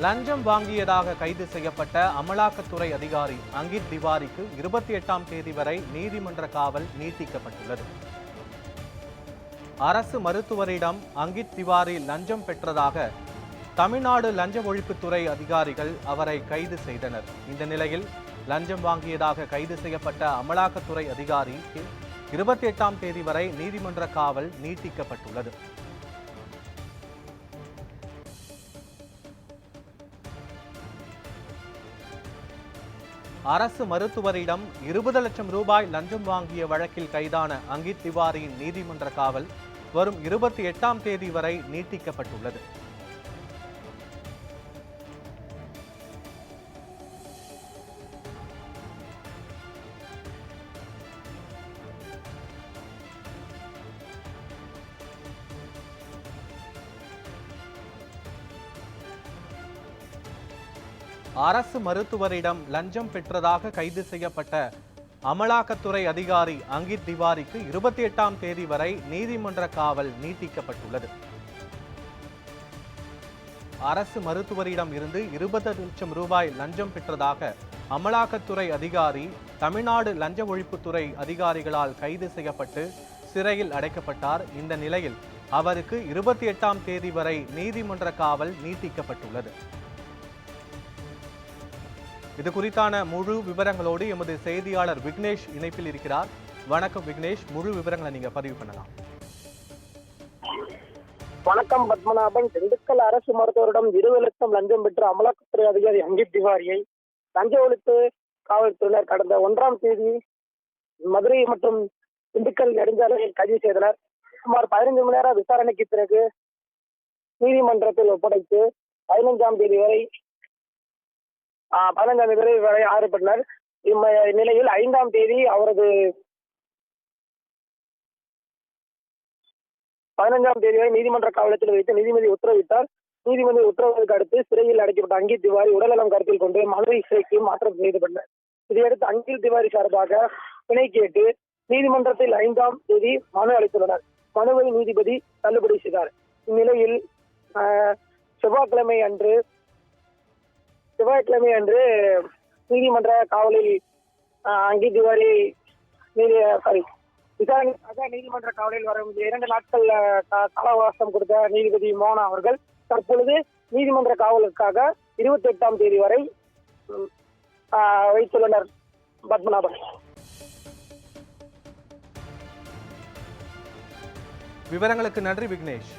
லஞ்சம் வாங்கியதாக கைது செய்யப்பட்ட அமலாக்கத்துறை அதிகாரி அங்கித் திவாரிக்கு இருபத்தி எட்டாம் தேதி வரை நீதிமன்ற காவல் நீட்டிக்கப்பட்டுள்ளது. அரசு மருத்துவரிடம் அங்கித் திவாரி லஞ்சம் பெற்றதாக தமிழ்நாடு லஞ்ச ஒழிப்புத்துறை அதிகாரிகள் அவரை கைது செய்தனர். இந்த நிலையில் லஞ்சம் வாங்கியதாக கைது செய்யப்பட்ட அமலாக்கத்துறை அதிகாரிக்கு இருபத்தி எட்டாம் தேதி வரை நீதிமன்ற காவல் நீட்டிக்கப்பட்டுள்ளது. அரசு மருத்துவரிடம் இருபது லட்சம் ரூபாய் லஞ்சம் வாங்கிய வழக்கில் கைதான அங்கித் திவாரியின் நீதிமன்ற காவல் வரும் இருபத்தி எட்டாம் தேதி வரை நீட்டிக்கப்பட்டுள்ளது. அரசு மருத்துவரிடம் லஞ்சம் பெற்றதாக கைது செய்யப்பட்ட அமலாக்கத்துறை அதிகாரி அங்கித் திவாரிக்கு இருபத்தி எட்டாம் தேதி வரை நீதிமன்ற காவல் நீட்டிக்கப்பட்டுள்ளது. அரசு மருத்துவரிடம் இருந்து இருபது லட்சம் ரூபாய் லஞ்சம் பெற்றதாக அமலாக்கத்துறை அதிகாரி தமிழ்நாடு லஞ்ச ஒழிப்புத்துறை அதிகாரிகளால் கைது செய்யப்பட்டு சிறையில் அடைக்கப்பட்டார். இந்த நிலையில் அவருக்கு இருபத்தி எட்டாம் தேதி வரை நீதிமன்ற காவல் நீட்டிக்கப்பட்டுள்ளது. இது குறித்தான முழு விவரங்களோடு எமது செய்தியாளர் விக்னேஷ் இணைப்பில் இருக்கிறார். வணக்கம் விக்னேஷ் முழு விவரங்களை நீங்க பதிவு பண்ணலாம். வணக்கம் பத்மநாபன். திண்டுக்கல் அரசு மருத்துவரிடம் இருபது லட்சம் லஞ்சம் பெற்ற அமலாக்கத்துறை அதிகாரி அங்கித் திவாரியை லஞ்ச ஒழிப்பு காவல்துறையினர் கடந்த ஒன்றாம் தேதி மதுரை மற்றும் திண்டுக்கல் நெடுஞ்சாலையில் கைது செய்தனர். சுமார் பதினைந்து மணி நேரம் விசாரணைக்கு பிறகு நீதிமன்றத்தில் ஒப்படைத்து பதினைஞ்சாம் தேதி வரை பதினஞ்சாம் தேதி வரை ஆறுபட்டனர் ஆறுபட்டனர் இந்நிலையில் ஐந்தாம் தேதி அவரது பதினஞ்சாம் தேதி வரை நீதிமன்ற காவலத்தில் வைத்து நீதிபதி உத்தரவிட்டார். நீதிபதி உத்தரவுக்கு அடுத்து சிறையில் அடைக்கப்பட்ட அங்கித் திவாரி உடல்நலம் கருத்தில் கொண்டு மதுரை சிறைக்கு மாற்றம் செய்யப்பட்டனர். இதையடுத்து அங்கில் திவாரி சார்பாக பிணை கேட்டு நீதிமன்றத்தில் ஐந்தாம் தேதி மனு அளித்துள்ளனர். மனுவை நீதிபதி தள்ளுபடி செய்தார். இந்நிலையில் ஆஹ், செவ்வாய்க்கிழமை அன்று செவ்வாய்க்கிழமை அன்று நீதிமன்ற காவலில் அங்கி திவாரி நீதி சாரி விசாரணைக்காக நீதிமன்ற காவலில் வரும் இரண்டு நாட்கள் அஹ், கால அவகாசம் கொடுத்த நீதிபதி மோனா அவர்கள் தற்பொழுது நீதிமன்ற காவலுக்காக இருபத்தி எட்டாம் தேதி வரை வைத்துள்ளனர். பத்மநாபன். விவரங்களுக்கு நன்றி விக்னேஷ்.